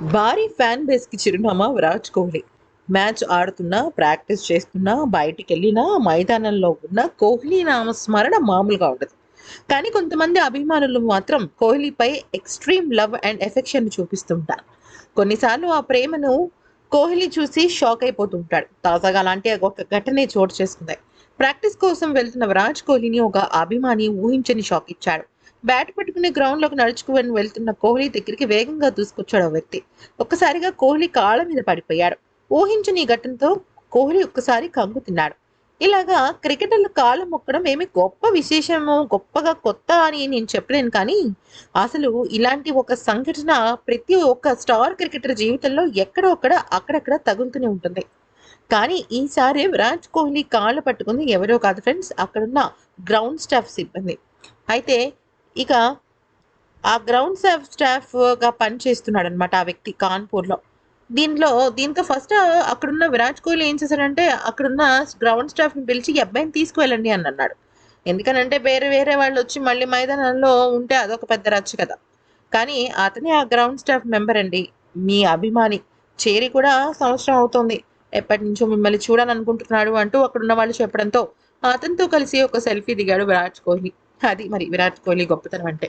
భారీ ఫ్యాన్ బేస్కి చిరునామా విరాట్ కోహ్లీ. మ్యాచ్ ఆడుతున్నా ప్రాక్టీస్ చేస్తున్నా బయటికి వెళ్ళినా మైదానంలో ఉన్న కోహ్లీ నామస్మరణ మామూలుగా ఉండదు. కానీ కొంతమంది అభిమానులు మాత్రం కోహ్లీపై ఎక్స్ట్రీమ్ లవ్ అండ్ ఎఫెక్షన్ చూపిస్తుంటారు కొన్నిసార్లు ఆ ప్రేమను కోహ్లీ చూసి షాక్ అయిపోతుంటాడు తాజాగా అలాంటి ఒక ఘటనే చోటు చేసుకుంది. ప్రాక్టీస్ కోసం వెళ్తున్న విరాట్ కోహ్లీని ఒక అభిమాని ఊహించని షాక్ ఇచ్చాడు. బ్యాట్ పట్టుకుని గ్రౌండ్లోకి నడుచుకుని వెళ్తున్న కోహ్లీ దగ్గరికి వేగంగా దూసుకొచ్చాడు ఆ వ్యక్తి. ఒక్కసారిగా కోహ్లీ కాళ్ళ మీద పడిపోయాడు. ఊహించని ఘటనతో కోహ్లీ ఒక్కసారి కంగు తిన్నాడు. ఇలాగా క్రికెటర్లు కాళ్ళు మొక్కడం ఏమి గొప్ప విశేషము గొప్పగా కొత్త అని నేను చెప్పలేను కానీ అసలు ఇలాంటి ఒక సంఘటన ప్రతి ఒక్క స్టార్ క్రికెటర్ జీవితంలో ఎక్కడో ఒక్కడ అక్కడక్కడ తగులుతూనే ఉంటుంది. కానీ ఈసారి విరాట్ కోహ్లీ కాళ్ళు పట్టుకుంది ఎవరో కాదు ఫ్రెండ్స్ అక్కడున్న గ్రౌండ్ స్టాఫ్ సిబ్బంది. అయితే ఇక ఆ గ్రౌండ్ స్టాఫ్ స్టాఫ్గా పనిచేస్తున్నాడు అనమాట ఆ వ్యక్తి కాన్పూర్లో. దీనిలో దీంతో ఫస్ట్ అక్కడున్న విరాట్ కోహ్లీ ఏం చేశాడంటే అక్కడున్న గ్రౌండ్ స్టాఫ్ని పిలిచి ఈ అబ్బాయిని తీసుకువెళ్ళండి అని అన్నాడు. ఎందుకనంటే వేరే వేరే వాళ్ళు వచ్చి మళ్ళీ మైదానంలో ఉంటే అదొక పెద్ద రచ్చ కదా. కానీ అతనే ఆ గ్రౌండ్ స్టాఫ్ మెంబర్ అండి. మీ అభిమాని. చేరి కూడా సంవత్సరం అవుతుంది. ఎప్పటి నుంచో మిమ్మల్ని చూడాలనుకుంటున్నాడు అంటూ అక్కడున్న వాళ్ళు చెప్పడంతో అతనితో కలిసి ఒక సెల్ఫీ దిగాడు విరాట్ కోహ్లీ. అది మరి విరాట్ కోహ్లీ గొప్పతనం అంటే.